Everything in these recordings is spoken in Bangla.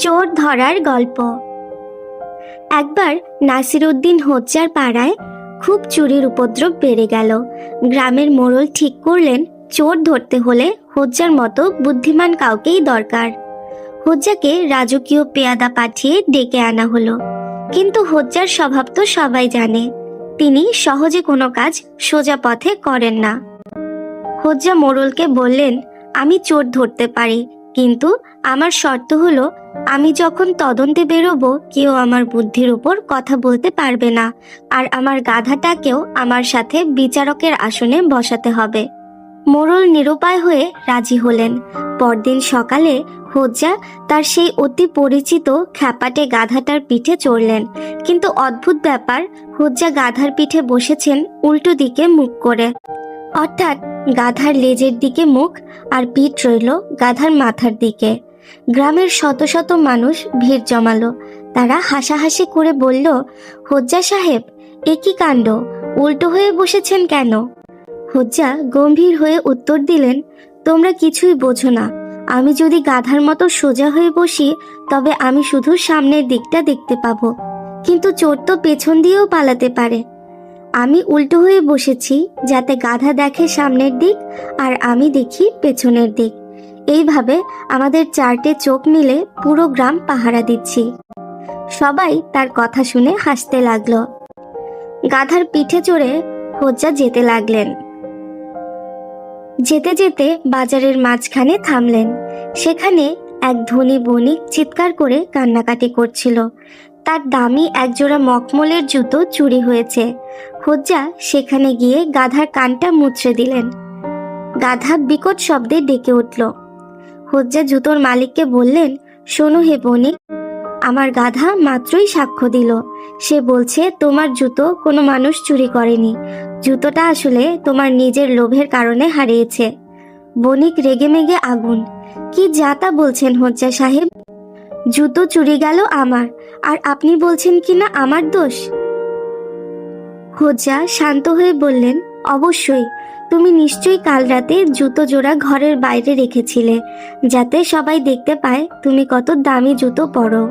চোর ধরার গল্প। একবার নাসিরুদ্দিন হজ্জার পাড়ায় খুব চুরির উপদ্রব বেড়ে গেল। গ্রামের মোড়ল ঠিক করলেন চোর ধরতে হলে হজ্জার মতো বুদ্ধিমান কাউকেই দরকার। হজ্জাকে রাজকীয় পেয়াদা পাঠিয়ে ডেকে আনা হলো। কিন্তু হজ্জার স্বভাব তো সবাই জানে। তিনি সহজে কোনো কাজ সোজা পথে করেন না। হজ্জা মোড়লকে বললেন, আমি চোর ধরতে পারি। কিন্তু আমার শর্ত হলো, আমি যখন তদন্তে বেরোবো, কেউ আমার বুদ্ধির উপর কথা বলতে পারবে না, আর আমার গাধাটাকেও আমার সাথে বিচারকের আসনে বসাতে হবে। মোরল নিরুপায় হয়ে রাজি হলেন। পরদিন সকালে হজ্জা তার সেই অতি পরিচিত খ্যাপাটে গাধাটার পিঠে চড়লেন। কিন্তু অদ্ভুত ব্যাপার, হজ্জা গাধার পিঠে বসেছেন উল্টো দিকে মুখ করে। অর্থাৎ গাধার লেজের দিকে মুখ আর পিঠ রইল গাধার মাথার দিকে। গ্রামের শত শত মানুষ ভিড় জমালো। তারা হাসাহাসি করে বলল, হজ্জা সাহেব, এ কি কাণ্ড? উল্টো হয়ে বসেছেন কেন? হজ্জা গম্ভীর হয়ে উত্তর দিলেন, তোমরা কিছুই বোঝো না। আমি যদি গাধার মতো সোজা হয়ে বসি, তবে আমি শুধু সামনের দিকটা দেখতে পাবো। কিন্তু চোর তো পেছন দিয়েও পালাতে পারে। আমি উল্টো হয়ে বসেছি যাতে গাধা দেখে সামনের দিক আর আমি দেখি পেছনের দিক। এইভাবে আমাদের চারটে চোখ মিলে পুরো গ্রাম পাহারা দিচ্ছি। সবাই তার কথা শুনে হাসতে লাগল। গাধার পিঠে চড়ে হজ্জা যেতে লাগলেন। যেতে যেতে বাজারের মাঝখানে থামলেন। সেখানে এক ধনী বণিক চিৎকার করে কান্নাকাটি করছিল। তার দামি একজোড়া মকমলের জুতো চুরি হয়েছে। হজ্জা সেখানে গিয়ে গাধার কানটা মুচড়ে দিলেন। গাধা বিকট শব্দে ডেকে উঠল। হজ্জা জুতোর মালিককে বললেন, শোনো হে বণিক, আমার গাধা মাত্রই সাক্ষ্য দিল। সে বলছে, তোমার জুতো কোনো মানুষ চুরি করেনি। জুতোটা আসলে তোমার নিজের লোভের কারণে হারিয়েছে। বণিক রেগে মেগে আগুন। কি যাতা বলছেন হজ্জা সাহেব? জুতো চুরি গেল আমার, আর আপনি বলছেন কি না আমার দোষ? হোজা শান্ত হয়ে বললেন, অবশ্যই। তুমি নিশ্চয়ই কাল রাতে জুতো জোড়া ঘরের বাইরে রেখেছিলে, যাতে সবাই দেখতে পায় তুমি কত দামি জুতো পরো।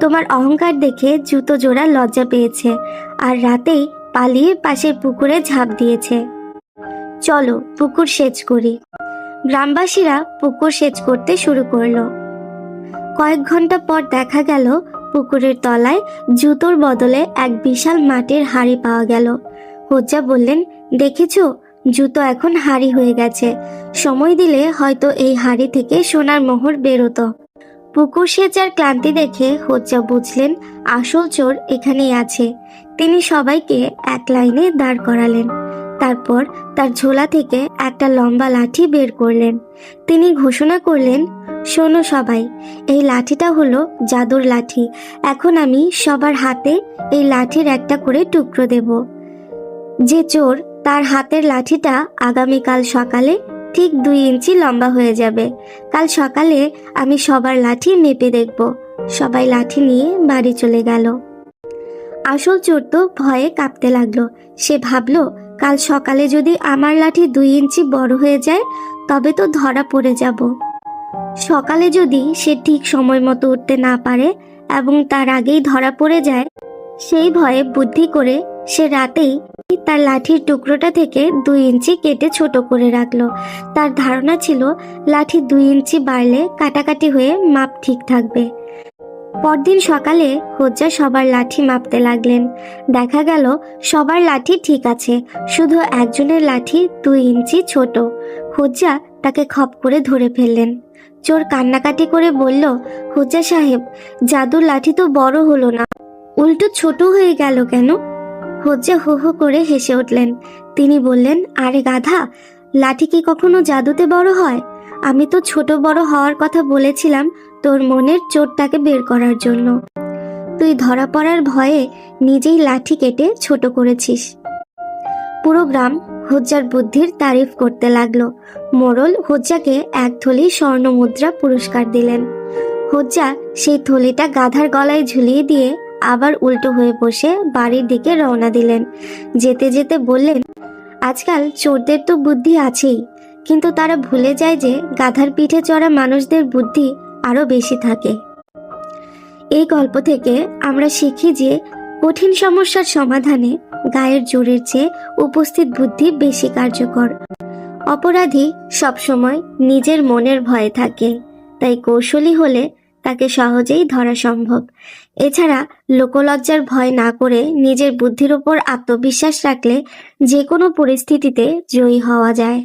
তোমার অহংকার দেখে জুতো জোড়া লজ্জা পেয়েছে, আর রাতেই পালিয়ে পাশের পুকুরে ঝাঁপ দিয়েছে। চলো, পুকুর সেচ করি। গ্রামবাসীরা পুকুর সেচ করতে শুরু করল। কয়েক ঘণ্টা পর দেখা গেল পুকুরের তলায় জুতোর বদলে এক বিশাল মাটির হাড়ি পাওয়া গেল। হজ্জা বললেন, দেখেছ, জুতো এখন হাড়ি হয়ে গেছে। সময় দিলে হয়তো এই হাড়ি থেকে সোনার মোহর বেরোতো। পুকুর সেচার ক্লান্তি দেখে হজ্জা বুঝলেন, আসল চোর এখানেই আছে। তিনি সবাইকে এক লাইনে দাঁড় করালেন। তারপর তার ঝোলা থেকে একটা লম্বা লাঠি বের করলেন। তিনি ঘোষণা করলেন শোনো সবাই, এই লাঠিটা হলো জাদুর লাঠি। এখন আমি সবার হাতে এই লাঠির একটা করে টুকরো দেব। যে চোর তার হাতের লাঠিটা আগামীকাল সকালে ঠিক দুই ইঞ্চি লম্বা হয়ে যাবে। কাল সকালে আমি সবার লাঠি মেপে দেখব। সবাই লাঠি নিয়ে বাড়ি চলে গেল। আসল চোর তো ভয়ে কাঁপতে লাগল। সে ভাবলো, কাল সকালে যদি আমার লাঠি দুই ইঞ্চি বড় হয়ে যায়, তবে তো ধরা পড়ে যাব। সকালে যদি সে ঠিক সময় মতো উঠতে না পারে এবং তার আগেই ধরা পড়ে যায়, সেই ভয়ে বুদ্ধি করে সে রাতেই তার লাঠির টুকরোটা থেকে দুই ইঞ্চি কেটে ছোট করে রাখল। তার ধারণা ছিল লাঠি দুই ইঞ্চি বাড়লে কাটাকাটি হয়ে মাপ ঠিক থাকবে। পরদিন সকালে হজ্জা সবার লাঠি মাপতে লাগলেন। দেখা গেল সবার লাঠি ঠিক আছে, শুধু একজনের লাঠি দুই ইঞ্চি ছোট। হজ্জা তাকে খপ করে ধরে ফেললেন। চোর কান্নাকাটি করে বলল, হোজা সাহেব, জাদুর লাঠি তো বড় হলো না। উল্টো ছোট হয়ে গেল কেন? হোজ্জা হো হো করে হেসে উঠলেন। তিনি বললেন, আরে গাধা, লাঠি কি কখনো জাদুতে বড় হয়? আমি তো ছোট বড় হওয়ার কথা বলেছিলাম তোর মনের চোরটাকে বের করার জন্য। তুই ধরা পড়ার ভয়ে নিজেই লাঠি কেটে ছোট করেছিস। পুরো গ্রাম হজ্জার বুদ্ধির তারিফ করতে লাগল। মোড়ল হজ্জাকে এক থলি স্বর্ণ মুদ্রা পুরস্কার দিলেন। হজ্জা সেই থলিটা গাধার গলায় ঝুলিয়ে দিয়ে আবার উল্টো হয়ে বসে বাড়ির দিকে রওনা দিলেন। যেতে যেতে বললেন, আজকাল চোরদের তো বুদ্ধি আছেই, কিন্তু তারা ভুলে যায় যে গাধার পিঠে চড়া মানুষদের বুদ্ধি আরও বেশি থাকে। এই গল্প থেকে আমরা শিখি যে কঠিন সমস্যার সমাধানে গায়ের জোরের চেয়ে উপস্থিত বুদ্ধি বেশি কার্যকর। অপরাধী সবসময় নিজের মনের ভয়ে থাকে, তাই কৌশলী হলে তাকে সহজেই ধরা সম্ভব। এছাড়া লোকলজ্জার ভয় না করে নিজের বুদ্ধির ওপর আত্মবিশ্বাস রাখলে যে কোনো পরিস্থিতিতে জয়ী হওয়া যায়।